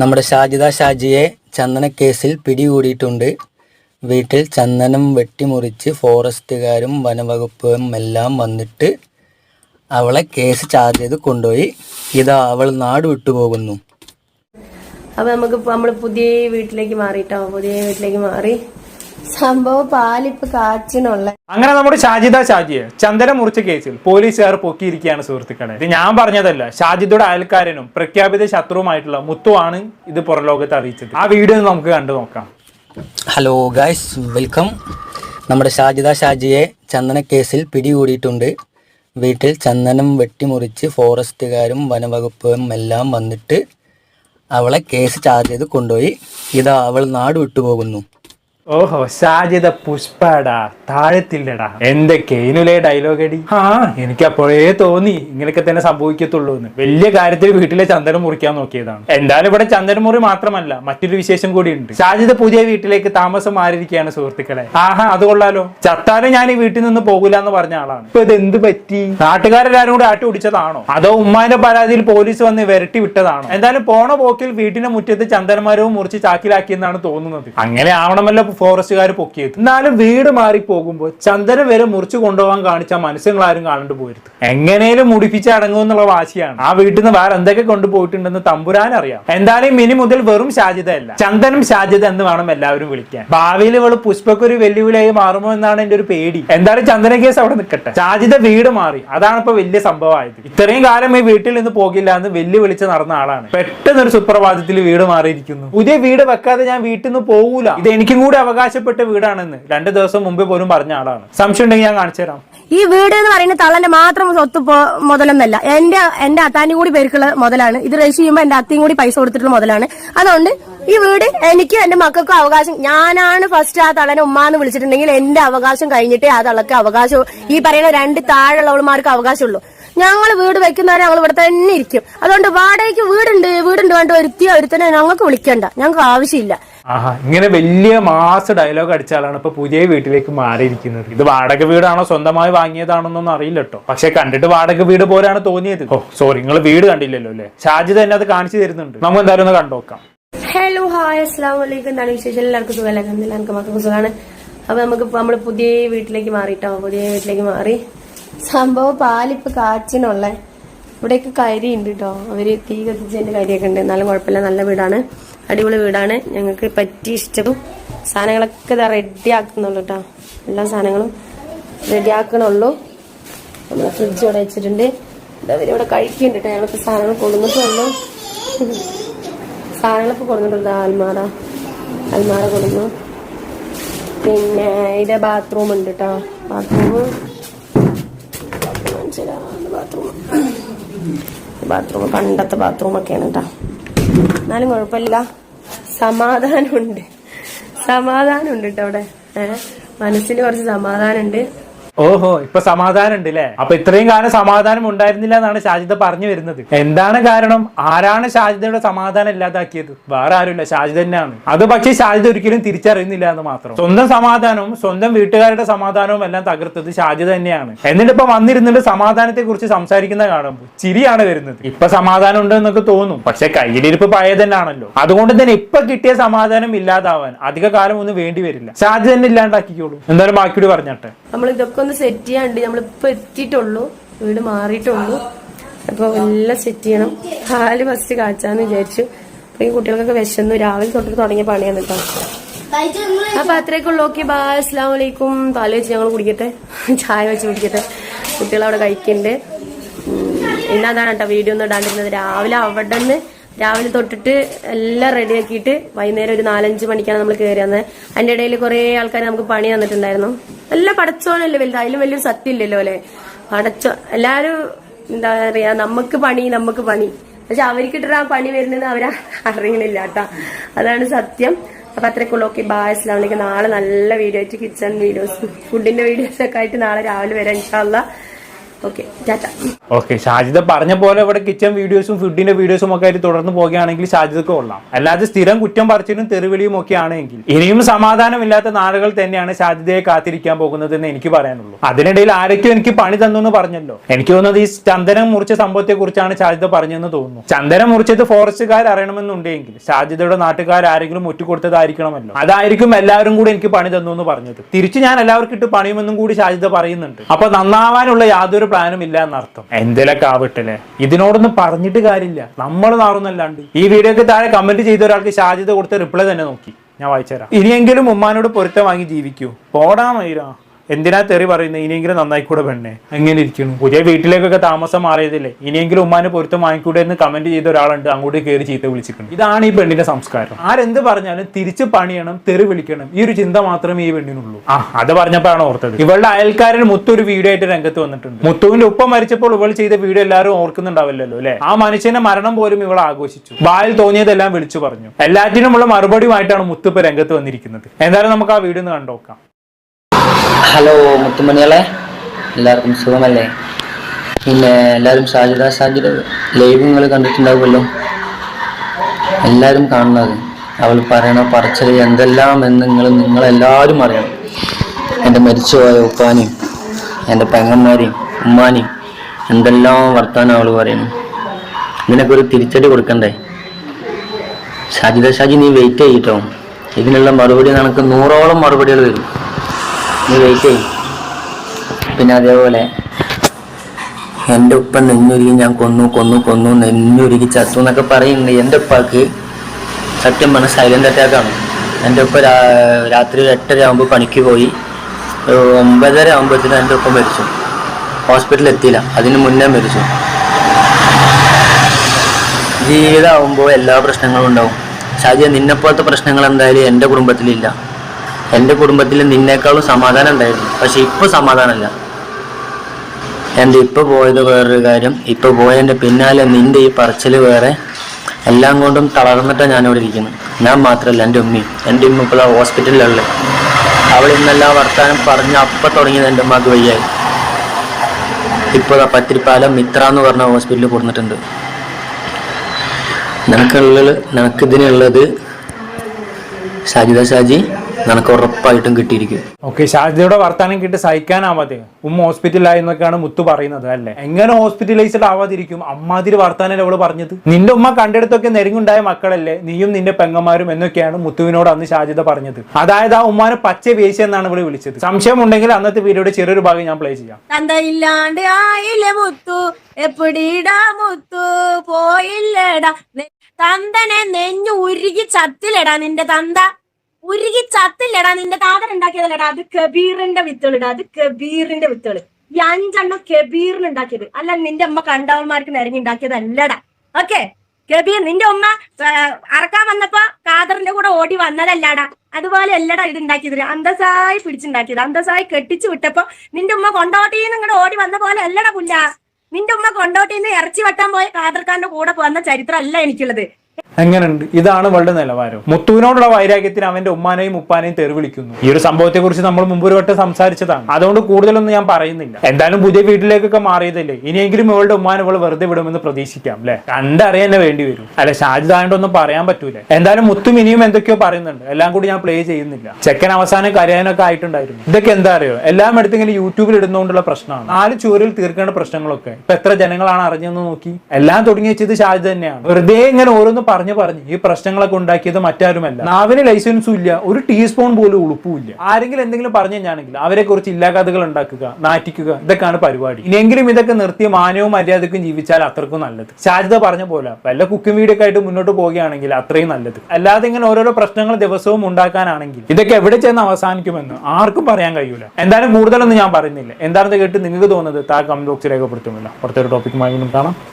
നമ്മുടെ ഷാജിദ ഷാജിയെ ചന്ദന കേസിൽ പിടികൂടിയിട്ടുണ്ട്. വീട്ടിൽ ചന്ദനം വെട്ടിമുറിച്ച് ഫോറസ്റ്റുകാരും വനവകുപ്പും എല്ലാം വന്നിട്ട് അവളെ കേസ് ചാർജ് ചെയ്ത് കൊണ്ടുപോയി. ഇതാ അവൾ നാട് വിട്ടുപോകുന്നു. അപ്പൊ നമുക്ക് നമ്മൾ പുതിയ വീട്ടിലേക്ക് മാറിയിട്ടോ പുതിയ വീട്ടിലേക്ക് മാറി. സംഭവം പാലിപ്പ് കാച്ചിനുള്ള അങ്ങനെ നമ്മുടെ ഷാജിദ ഷാജിയെ ചന്ദന മുറിച്ച കേസിൽ പോലീസുകാർ പൊക്കിയിരിക്കുകയാണ് സുഹൃത്തുക്കളെ. ഇത് ഞാൻ പറഞ്ഞതല്ല ഷാജിദയുടെ അയൽക്കാരനും പ്രഖ്യാപിത ശത്രുവുമായിട്ടുള്ള മുത്തുവാണ് ഇത് പുറലോകത്ത് അറിയിച്ചത്. ആ വീഡിയോ നമുക്ക് കണ്ടു നോക്കാം. ഹലോ ഗായ്സ് വെൽക്കം നമ്മുടെ ഷാജിദ ഷാജിയെ ചന്ദന കേസിൽ പിടികൂടിയിട്ടുണ്ട്. വീട്ടിൽ ചന്ദനം വെട്ടിമുറിച്ച് ഫോറസ്റ്റുകാരും വനവകുപ്പും എല്ലാം വന്നിട്ട് അവളെ കേസ് ചാർജ് ചെയ്ത് കൊണ്ടുപോയി. ഇതാ അവൾ നാട് വിട്ടുപോകുന്നു. ഓഹോ ഷാജിദ പുഷ്പടാ താഴത്തില്ലടാ. എന്തൊക്കെ ഇനുലേ ഡയലോഗ് അടി ആ എനിക്ക് അപ്പോഴേ തോന്നി ഇങ്ങനെയൊക്കെ തന്നെ സംഭവിക്കത്തുള്ളൂ എന്ന് വലിയ കാര്യത്തിൽ വീട്ടിലെ ചന്ദനം മുറിക്കാൻ നോക്കിയതാണ്. എന്തായാലും ഇവിടെ ചന്ദനം മുറി മാത്രമല്ല മറ്റൊരു വിശേഷം കൂടി ഉണ്ട്. ഷാജിദ പുതിയ വീട്ടിലേക്ക് താമസം മാറിയിരിക്കുകയാണ് സുഹൃത്തുക്കളെ. ആഹാ അത് കൊള്ളാലോ. ചത്താലും ഞാൻ ഈ വീട്ടിൽ നിന്ന് പോകില്ല എന്ന് പറഞ്ഞ ആളാണ്. ഇപ്പൊ ഇത് എന്ത് പറ്റി? നാട്ടുകാരെല്ലാരും കൂടെ ആട്ടി ഓടിച്ചതാണോ? അതോ ഉമ്മാന്റെ പരാതിയിൽ പോലീസ് വന്ന് വിരട്ടി വിട്ടതാണോ? എന്തായാലും പോണ പോക്കിൽ വീട്ടിന്റെ മുറ്റത്ത് ചന്ദനമരവും മുറിച്ച് ചാക്കിലാക്കിയെന്നാണ് തോന്നുന്നത്. അങ്ങനെ ആവണമല്ലോ ഫോറസ്റ്റുകാർ പൊക്കിയത് എന്നാലും വീട് മാറി പോകുമ്പോൾ ചന്ദനം വരെ മുറിച്ചു കൊണ്ടുപോകാൻ കാണിച്ച മനുഷ്യങ്ങൾ ആരും കാണാണ്ട് പോയിരുന്നു എങ്ങനെയും മുടിപ്പിച്ച് അടങ്ങുമെന്നുള്ള വാശിയാണ്. ആ വീട്ടിൽ നിന്ന് വേറെ എന്തൊക്കെ കൊണ്ടുപോയിട്ടുണ്ടെന്ന് തമ്പുരാൻ അറിയാം. എന്തായാലും ഇനി മുതൽ വെറും സാധ്യതയല്ല അല്ല ചന്ദനം ഷാജിത എന്ന് വേണം എല്ലാവരും വിളിക്കാൻ. ഭാവിയിൽ ഇവൾ പുഷ്പക്കൊരു വെല്ലുവിളിയായി മാറുമോ എന്നാണ് എന്റെ ഒരു പേടി. എന്തായാലും ചന്ദന കേസ് അവിടെ നിൽക്കട്ടെ. ഷാജിത വീട് മാറി. അതാണ് ഇപ്പൊ വലിയ സംഭവമായത്. ഇത്രയും കാലം ഈ വീട്ടിൽ നിന്ന് പോകില്ല എന്ന് വെല്ലുവിളിച്ച് നടന്ന ആളാണ്. പെട്ടെന്ന് ഒരു സുപ്രഭാതത്തിൽ വീട് മാറിയിരിക്കുന്നു. പുതിയ വീട് വെക്കാതെ ഞാൻ വീട്ടിൽ നിന്ന് പോകൂല. ഇത് എനിക്കും കൂടി അവകാശപ്പെട്ട വീടാണെന്ന് രണ്ടു ദിവസം മുമ്പ് പോലും പറഞ്ഞ ആളാണ്. സംശയം ഉണ്ടെങ്കിൽ ഞാൻ കാണിച്ചു തരാം. ഈ വീട് എന്ന് പറയുന്നത് തള്ളന്റെ മാത്രം സ്വത്ത് മുതലൊന്നല്ല. എന്റെ എന്റെ അത്താനും കൂടി പേർക്കുള്ള മുതലാണ്. ഇത് രജിസ്റ്റർ ചെയ്യുമ്പോൾ എന്റെ അത്തയും കൂടി പൈസ കൊടുത്തിട്ടുള്ള മുതലാണ്. അതുകൊണ്ട് ഈ വീട് എനിക്ക് എന്റെ മക്കൾക്കും അവകാശം. ഞാനാണ് ഫസ്റ്റ് ആ തള്ളനെ ഉമ്മാന്ന് വിളിച്ചിട്ടുണ്ടെങ്കിൽ എന്റെ അവകാശം കഴിഞ്ഞിട്ടേ ആ തള്ളക്ക് അവകാശം ഈ പറയുന്ന രണ്ട് താഴെയുള്ളവന്മാർക്ക് അവകാശമുള്ളൂ. ഞങ്ങൾ വീട് വെക്കുന്നവരെ ഞങ്ങൾ ഇവിടെ തന്നെ ഇരിക്കും. അതുകൊണ്ട് വാടകയ്ക്ക് വീടുണ്ട് വീടുണ്ട് വേണ്ട ഒരുത്തിയ ഒരുത്തനെ ഞങ്ങൾക്ക് വിളിക്കണ്ട. ഞങ്ങൾക്ക് ആവശ്യമില്ല. ആഹാ ഇങ്ങനെ വലിയ മാസ് ഡയലോഗ് അടിച്ചാലാണ് ഇപ്പൊ പുതിയ വീട്ടിലേക്ക് മാറിയിരിക്കുന്നത്. ഇത് വാടക വീടാണോ? സ്വന്തമായി വാങ്ങിയതാണോന്നൊന്നും അറിയില്ല കേട്ടോ. പക്ഷെ കണ്ടിട്ട് വാടക വീട് പോലെയാണ് തോന്നിയത്. ഓ സോറി നിങ്ങൾ വീട് കണ്ടില്ലല്ലോ അല്ലേ? ഷാജി തന്നെ അത് കാണിച്ചു തരുന്നുണ്ട്. നമുക്ക് എന്തായാലും ഒന്ന് കണ്ടോക്കാം ഹലോ ഹായ് അസ്സലാമു വലൈക്കും എന്താണ് വിശേഷം? എല്ലാവർക്കും സുഖമല്ല? എനിക്ക് മക്കൾക്ക് സുഖമാണ്. അപ്പൊ നമുക്ക് നമ്മൾ പുതിയ വീട്ടിലേക്ക് മാറിട്ടോ പുതിയ വീട്ടിലേക്ക് മാറി. സംഭവം പാലിപ്പ് കാച്ചിനുള്ള. ഇവിടെയൊക്കെ കരി ഉണ്ട് കേട്ടോ അവർ തീ കത്തിച്ചതിന്റെ കരിയൊക്കെ ഉണ്ട്. എന്നാലും കുഴപ്പമില്ല. നല്ല വീടാണ്. അടിപൊളി വീടാണ്. ഞങ്ങൾക്ക് പറ്റി ഇഷ്ടവും സാധനങ്ങളൊക്കെ ഇതാ റെഡി ആക്കുന്നുള്ളൂ കേട്ടോ എല്ലാ സാധനങ്ങളും റെഡി ആക്കണുള്ളൂ നമ്മൾ ഫ്രിഡ്ജ് ഇവിടെ വെച്ചിട്ടുണ്ട്. ഇതവരിവിടെ കഴിക്കുന്നുണ്ട് കേട്ടോ ഞങ്ങൾക്ക് സാധനങ്ങൾ കൊടുന്നിട്ടുള്ളൂ സാധനങ്ങളൊക്കെ കൊടുത്തിട്ടുണ്ട് അൽമാറ. അൽമാറ കൊടുന്നു പിന്നെ ഇത് ബാത്റൂം ഉണ്ട് കേട്ടോ ബാത്റൂം ബാത്റൂം ബാത്റൂം പണ്ടത്തെ ബാത്റൂം ഒക്കെയാണ് കേട്ടോ എന്നാലും കുഴപ്പമില്ല. സമാധാനമുണ്ട്. സമാധാനമുണ്ട് കേട്ടോ അവിടെ. മനസ്സിന് കുറച്ച് സമാധാനമുണ്ട്. ഓഹോ ഇപ്പൊ സമാധാനം ഉണ്ട് അല്ലേ അപ്പൊ ഇത്രയും കാലം സമാധാനം ഉണ്ടായിരുന്നില്ല എന്നാണ് ഷാജിദ പറഞ്ഞു വരുന്നത്. എന്താണ് കാരണം? ആരാണ് ഷാജിദയുടെ സമാധാനം ഇല്ലാതാക്കിയത്? വേറെ ആരുമില്ല ഷാജിദ തന്നെയാണ്. അത് പക്ഷേ ഷാജിദ ഒരിക്കലും തിരിച്ചറിയുന്നില്ല എന്ന് മാത്രം. സ്വന്തം സമാധാനവും സ്വന്തം വീട്ടുകാരുടെ സമാധാനവും എല്ലാം തകർത്തത് ഷാജിദ തന്നെയാണ്. എന്നിട്ട് ഇപ്പൊ വന്നിരുന്നിട്ട് സമാധാനത്തെ കുറിച്ച് സംസാരിക്കുന്ന കാണുമ്പോൾ ചിരിയാണ് വരുന്നത്. ഇപ്പൊ സമാധാനം ഉണ്ട് എന്നൊക്കെ തോന്നും. പക്ഷെ കയ്യിലിരിപ്പ് പഴയ തന്നെയാണല്ലോ അതുകൊണ്ട് തന്നെ ഇപ്പൊ കിട്ടിയ സമാധാനം ഇല്ലാതാവാൻ അധിക കാലം ഒന്നും വേണ്ടി വരില്ല. ഷാജിദ തന്നെ ഇല്ലാണ്ടാക്കിക്കോളൂ. എന്തായാലും ബാക്കിയോട് പറഞ്ഞാട്ടെ. നമ്മൾ ഇതൊക്കെ ഒന്ന് സെറ്റ് ചെയ്യാണ്ട് നമ്മളിപ്പോ എത്തിയിട്ടുള്ളൂ. വീട് മാറിയിട്ടുള്ളൂ. അപ്പൊ എല്ലാം സെറ്റ് ചെയ്യണം. പാൽ ഫസ്റ്റ് കാച്ചാന്ന് വിചാരിച്ചു. അപ്പൊ ഈ കുട്ടികൾക്കൊക്കെ വിശന്നു. രാവിലെ തൊട്ട് തുടങ്ങിയ പണിയാണ് കേട്ടോ അപ്പൊ അത്രയൊക്കെ ഓക്കെ ബാ അസ്ലാം വലൈക്കും പാൽ വെച്ച് ഞങ്ങൾ കുടിക്കട്ടെ. ചായ വെച്ച് കുടിക്കട്ടെ. കുട്ടികൾ അവിടെ കഴിക്കണ്ട്. പിന്നെ അതാണ് കേട്ടോ വീഡിയോ ഒന്നും ഇടാണ്ടിരുന്നത്. രാവിലെ അവിടെ നിന്ന് രാവിലെ തൊട്ടിട്ട് എല്ലാം റെഡി ആക്കിയിട്ട് വൈകുന്നേരം ഒരു നാലഞ്ച് മണിക്കാണ് നമ്മൾ കയറി വന്നത് അതിന്റെ ഇടയിൽ കുറെ ആൾക്കാർ നമുക്ക് പണി തന്നിട്ടുണ്ടായിരുന്നു. എല്ലാം പടച്ചോനല്ലേ വലുത്. അതിലും വലിയൊരു സത്യം ഇല്ലല്ലോ അല്ലെ? പടച്ചോ എല്ലാരും എന്താ പറയാ നമുക്ക് പണി നമുക്ക് പണി. പക്ഷെ അവർക്കിട്ട് ആ പണി വരുന്നത് അവരാ അറിയണില്ല കേട്ടാ. അതാണ് സത്യം. അപ്പൊ അത്രയ്ക്കുള്ള. ഓക്കെ ബാ ഇസ്ലാമിലേക്ക് നാളെ നല്ല വീഡിയോ ആയിട്ട് കിച്ചൺ വീഡിയോസ് ഫുഡിന്റെ വീഡിയോസ് ഒക്കെ ആയിട്ട് നാളെ രാവിലെ വരാം ഇൻഷാല്ല ഓക്കെ ടാറ്റ. ഷാജിദ പറഞ്ഞ പോലെ ഇവിടെ കിച്ചൺ വീഡിയോസും ഫുഡിന്റെ വീഡിയോസും ഒക്കെ ആയിട്ട് തുടർന്ന് പോകുകയാണെങ്കിൽ ഷാജിദക്ക് കൊള്ളാം. അല്ലാതെ സ്ഥിരം കുറ്റം പറിച്ചിട്ടും തെറിവിളിയും ഒക്കെ ആണെങ്കിൽ ഇനിയും സമാധാനമില്ലാത്ത നാളുകൾ തന്നെയാണ് ഷാജിദയെ കാത്തിരിക്കാൻ പോകുന്നത് എന്ന് എനിക്ക് പറയാനുള്ളൂ. അതിനിടയിൽ ആരൊക്കെ എനിക്ക് പണി തന്നു എന്ന് പറഞ്ഞല്ലോ. എനിക്ക് തോന്നുന്നത് ഈ ചന്ദനം മുറിച്ച സംഭവത്തെ കുറിച്ചാണ് ഷാജിദ പറഞ്ഞതെന്ന് തോന്നുന്നു. ചന്ദനം മുറിച്ചത് ഫോറസ്റ്റുകാർ അറിയണമെന്നുണ്ടെങ്കിൽ ഷാജിദയുടെ നാട്ടുകാർ ആരെങ്കിലും ഒറ്റുകൊടുത്തതായിരിക്കണമല്ലോ അതായിരിക്കും എല്ലാവരും കൂടി എനിക്ക് പണി തന്നു എന്ന് പറഞ്ഞത്. തിരിച്ചു ഞാൻ എല്ലാവർക്കും ഇട്ട് പണിയുമെന്നും കൂടി ഷാജിദ പറയുന്നുണ്ട്. അപ്പൊ നന്നാവാനുള്ള യാതൊരു പ്ലാനും ഇല്ല എന്നർത്ഥം. എന്തിലൊക്കെ ആവട്ടെ ഇതിനോടൊന്നും പറഞ്ഞിട്ട് കാര്യമില്ല. നമ്മൾ നാറുന്നല്ലാണ്ട്. ഈ വീഡിയോക്ക് താഴെ കമന്റ് ചെയ്ത ഒരാൾക്ക് സാധ്യത കൊടുത്ത റിപ്ലൈ തന്നെ നോക്കി. ഞാൻ വായിച്ചുതരാം. ഇനിയെങ്കിലും ഉമ്മാനോട് പൊരുത്തം വാങ്ങി ജീവിക്കൂ. പോടാ മൈരാ. എന്തിനാ തെറി പറയുന്നത് ഇനിയെങ്കിലും നന്നായിക്കൂടെ പെണ്ണെ. എങ്ങനെ ഇരിക്കുന്നു പുതിയ വീട്ടിലേക്കൊക്കെ താമസം മാറിയതില്ലേ? ഇനിയെങ്കിലും ഉമ്മാനെ പൊരുത്തം വാങ്ങിക്കൂടെ എന്ന് കമന്റ് ചെയ്ത ഒരാളുണ്ട്. അങ്ങോട്ട് കയറി ചീത്ത വിളിച്ചിട്ടുണ്ട്. ഇതാണ് ഈ പെണ്ണിന്റെ സംസ്കാരം. ആരെന്ത് പറഞ്ഞാലും തിരിച്ച് പണിയണം തെറി വിളിക്കണം. ഈ ഒരു ചിന്ത മാത്രമേ ഈ പെണ്ണിനുള്ളൂ. ആ അത് പറഞ്ഞപ്പോഴാണ് ഓർത്തത്. ഇവളുടെ അയൽക്കാരൻ മുത്തു ഒരു വീഡിയോ ആയിട്ട് രംഗത്ത് വന്നിട്ടുണ്ട്. മുത്തുവിന്റെ ഉപ്പ മരിച്ചപ്പോൾ ഇവൾ ചെയ്ത വീഡിയോ എല്ലാവരും ഓർക്കുന്നുണ്ടാവില്ലല്ലോ അല്ലെ? ആ മനുഷ്യന്റെ മരണം പോലും ഇവൾ ആഘോഷിച്ചു. വായിൽ തോന്നിയതെല്ലാം വിളിച്ചു പറഞ്ഞു. എല്ലാറ്റിനുമുള്ള മറുപടിയുമായിട്ടാണ് മുത്തു ഇപ്പൊ രംഗത്ത് വന്നിരിക്കുന്നത്. എന്തായാലും നമുക്ക് ആ വീഡിയോ ഒന്ന് കണ്ടോക്കാം. ഹലോ മുത്തുമണികളെ. എല്ലാവർക്കും സുഖമല്ലേ? പിന്നെ എല്ലാവരും സാജിത സാജിത ലൈവ് നിങ്ങൾ കണ്ടിട്ടുണ്ടാവുമല്ലോ. എല്ലാവരും കാണുന്നത്. അവൾ പറയണ പറച്ചൽ എന്തെല്ലാം എന്ന് നിങ്ങൾ നിങ്ങളെല്ലാവരും അറിയണം. എന്റെ മരിച്ചുപോയ ഉപ്പാനെയും എന്റെ പെങ്ങന്മാരെയും ഉമ്മാനെയും എന്തെല്ലാം വർത്താനം അവൾ പറയുന്നു. ഇതിനൊക്കെ ഒരു തിരിച്ചടി കൊടുക്കണ്ടേ? സാജിത ഷാജി നീ വെയിറ്റ് ചെയ്യിട്ടോ ഇതിനുള്ള മറുപടി നിനക്ക് നൂറോളം മറുപടികൾ വരും നീ വെയിറ്റ് ചെയ്യും പിന്നെ അതേപോലെ എന്റെ ഉപ്പ നെഞ്ഞുരുകി ഞാൻ കൊന്നു കൊന്നു കൊന്നു നെഞ്ഞുരുകി ചത്തു എന്നൊക്കെ പറയുന്നുണ്ട്. എന്റെ ഉപ്പാക്ക് സത്യം പറഞ്ഞ സൈലന്റ് അറ്റാക്കാണ് എന്റെ ഉപ്പ രാത്രി ഒരു എട്ടര ആകുമ്പോൾ പണിക്ക് പോയി. ഒമ്പതര ആകുമ്പോഴത്തേനും എന്റെ ഉപ്പ മരിച്ചു. ഹോസ്പിറ്റലിൽ എത്തിയില്ല. അതിന് മുന്നേ മരിച്ചു. ജീവിതമാകുമ്പോൾ എല്ലാ പ്രശ്നങ്ങളും ഉണ്ടാവും. ഷാജിയ നിന്നെപ്പോലത്തെ പ്രശ്നങ്ങൾ എന്തായാലും എന്റെ കുടുംബത്തിലില്ല. എന്റെ കുടുംബത്തിൽ നിന്നേക്കാളും സമാധാനം ഉണ്ടായിരുന്നു. പക്ഷെ ഇപ്പോൾ സമാധാനമല്ല. എന്റെ ഇപ്പോൾ പോയത് വേറൊരു കാര്യം. ഇപ്പോൾ പോയതിന്റെ പിന്നാലെ നിന്റെ ഈ പറച്ചിൽ വേറെ എല്ലാം കൊണ്ടും തളർന്നിട്ടാണ് ഞാനിവിടെ ഇരിക്കുന്നത് ഞാൻ മാത്രമല്ല എന്റെ ഉമ്മയും. എന്റെ ഉമ്മ ഇപ്പോൾ ഹോസ്പിറ്റലിലുള്ളത് അവൾ ഇന്നെല്ലാം വർത്താനം പറഞ്ഞ് അപ്പം തുടങ്ങിയത് എന്റെ ഉമ്മക്ക് വയ്യായി. ഇപ്പോൾ പത്തിരിപ്പാലം മിത്ര എന്ന് പറഞ്ഞ ഹോസ്പിറ്റലിൽ കൊടുത്തിട്ടുണ്ട്. നിനക്കുള്ളത് നിനക്കിതിനുള്ളത് ഷാജിദ ഷാജി നിനക്ക് ഉറപ്പായിട്ടും കിട്ടിയിരിക്കും. ഓക്കെ ഷാജിദയുടെ വർത്താനം കേട്ട് സഹിക്കാനാവാതെ ഉമ്മ ഹോസ്പിറ്റലായി എന്നൊക്കെയാണ് മുത്തു പറയുന്നത് അല്ലേ? എങ്ങനെ ഹോസ്പിറ്റലൈസ്ഡ് ആവാതിരിക്കും? അമ്മാതിരി വർത്താനം അവൾ പറഞ്ഞത്? നിന്റെ ഉമ്മ കണ്ടെടുത്തൊക്കെ നെരുങ്ങുണ്ടായ മക്കളല്ലേ? നീയും നിന്റെ പെങ്ങന്മാരും എന്നൊക്കെയാണ് മുത്തുവിനോട് അന്ന് ഷാജിദ പറഞ്ഞത്. അതായത് ആ ഉമ്മാനെ പച്ച വേശി എന്നാണ് ഇവിടെ വിളിച്ചത്. സംശയം ഉണ്ടെങ്കിൽ അന്നത്തെ വീഡിയോയുടെ ചെറിയൊരു ഭാഗം ഞാൻ പ്ലേ ചെയ്യാം. തന്തയില്ലാണ്ട് ആയില്ലേ മുത്തു? എപ്പിടിടാ മുത്തു? പോയില്ലടാ? തന്തനെ നെഞ്ഞു ഉരുകി ചത്തിലടാ നിന്റെ തന്ത. ഉരുകി ചത്തില്ലടാ നിന്റെ താതൻ ഉണ്ടാക്കിയതല്ലടാ. അത് കബീറിന്റെ വിത്തുകളിടാ. അത് കബീറിന്റെ വിത്തുകൾ ഈ അഞ്ചെണ്ണം കബീറിന് ഉണ്ടാക്കിയത്. അല്ല നിന്റെ അമ്മ കണ്ടവന്മാർക്ക് നിരങ്ങി ഉണ്ടാക്കിയതല്ലടാ. ഓക്കെ? കബീർ നിന്റെ ഉമ്മ അറക്കാൻ വന്നപ്പോ കാദറിന്റെ കൂടെ ഓടി വന്നതല്ലാടാ. അതുപോലെ അല്ലടാ ഇത് ഉണ്ടാക്കിയത്. അന്തസായി പിടിച്ചുണ്ടാക്കിയത്. അന്തസായി കെട്ടിച്ചു വിട്ടപ്പോ നിന്റെ ഉമ്മ കൊണ്ടോട്ടിന്ന് ഇങ്ങോട്ട് ഓടി വന്ന പോലെ അല്ലടാ പുല്ല. നിന്റെ ഉമ്മ കൊണ്ടോട്ടിന്ന് ഇറച്ചി വട്ടാൻ പോയ കാദർഖാന്റെ കൂടെ പോകുന്ന ചരിത്രം അല്ല എനിക്കുള്ളത്. എങ്ങനെയുണ്ട്? ഇതാണ് ഇവളുടെ നിലവാരം. മുത്തുവിനോടുള്ള വൈരാഗ്യത്തിന് അവന്റെ ഉമ്മാനെയും ഉപ്പാനെയും തെറി വിളിക്കുന്നു. ഈ ഒരു സംഭവത്തെ കുറിച്ച് നമ്മൾ മുമ്പ് ഒരു വട്ടം സംസാരിച്ചതാണ്. അതുകൊണ്ട് കൂടുതലൊന്നും ഞാൻ പറയുന്നില്ല. എന്തായാലും പുതിയ വീട്ടിലേക്കൊക്കെ മാറിയതല്ലേ? ഇനിയെങ്കിലും ഇവളുടെ ഉമ്മാനെ ഇവൾ വെറുതെ വിടുമെന്ന് പ്രതീക്ഷിക്കാം അല്ലെ? കണ്ടറിയാൻ തന്നെ വേണ്ടി വരും. അല്ലെ ഷാജിദായോണ്ടൊന്നും പറയാൻ പറ്റൂല. എന്തായാലും മുത്തും ഇനിയും എന്തൊക്കെയോ പറയുന്നുണ്ട്. എല്ലാം കൂടി ഞാൻ പ്ലേ ചെയ്യുന്നില്ല. ചെക്കൻ അവസാനം കരയാനൊക്കെ ആയിട്ടുണ്ടായിരുന്നു. ഇതൊക്കെ എന്താ അറിയോ? എല്ലാം എടുത്ത് ഇങ്ങനെ യൂട്യൂബിൽ ഇടുന്നതുകൊണ്ടുള്ള പ്രശ്നമാണ്. നാല് ചുവരിൽ തീർക്കേണ്ട പ്രശ്നങ്ങളൊക്കെ. ഇപ്പൊ എത്ര ജനങ്ങളാണ് അറിഞ്ഞെന്ന് നോക്കി. എല്ലാം തുടങ്ങി വെച്ചത് ഷാജി തന്നെയാണ്. വെറുതെ ഇങ്ങനെ ഓരോന്ന് പറഞ്ഞു പറഞ്ഞ് ഈ പ്രശ്നങ്ങളൊക്കെ ഉണ്ടാക്കിയത് മറ്റാരുമല്ല. നാവിന് ലൈസൻസും ഇല്ല ഒരു ടീസ്പൂൺ പോലും ഉളുപ്പുമില്ല ആരെങ്കിലും എന്തെങ്കിലും പറഞ്ഞു കഴിഞ്ഞാണെങ്കിൽ അവരെ കുറിച്ച് ഇല്ലാകഥകൾ ഉണ്ടാക്കുക നാറ്റിക്കുക ഇതൊക്കെയാണ് പരിപാടി. ഇനിയെങ്കിലും ഇതൊക്കെ നിർത്തി മാനവും മര്യാദക്കും ജീവിച്ചാൽ അത്രക്കും നല്ലത്. ശാരദ പറഞ്ഞ പോലെ വല്ല കുക്കിംഗ് വീഡിയോ ഒക്കെ ആയിട്ട് മുന്നോട്ട് പോവുകയാണെങ്കിൽ അത്രയും നല്ലത്. അല്ലാതെ ഇങ്ങനെ ഓരോരോ പ്രശ്നങ്ങൾ ദിവസവും ഉണ്ടാക്കാനാണെങ്കിൽ ഇതൊക്കെ എവിടെ ചെന്ന് അവസാനിക്കുമെന്ന് ആർക്കും പറയാൻ കഴിയൂല. എന്തായാലും കൂടുതലൊന്നും ഞാൻ പറയുന്നില്ല. എന്താണെന്ന് കേട്ട് നിങ്ങൾക്ക് തോന്നുന്നത് താ കമന്റ് ബോക്സിൽ രേഖപ്പെടുത്തുമില്ല പുറത്തൊരു ടോപ്പിക്കുമായി വീണ്ടും കാണാം.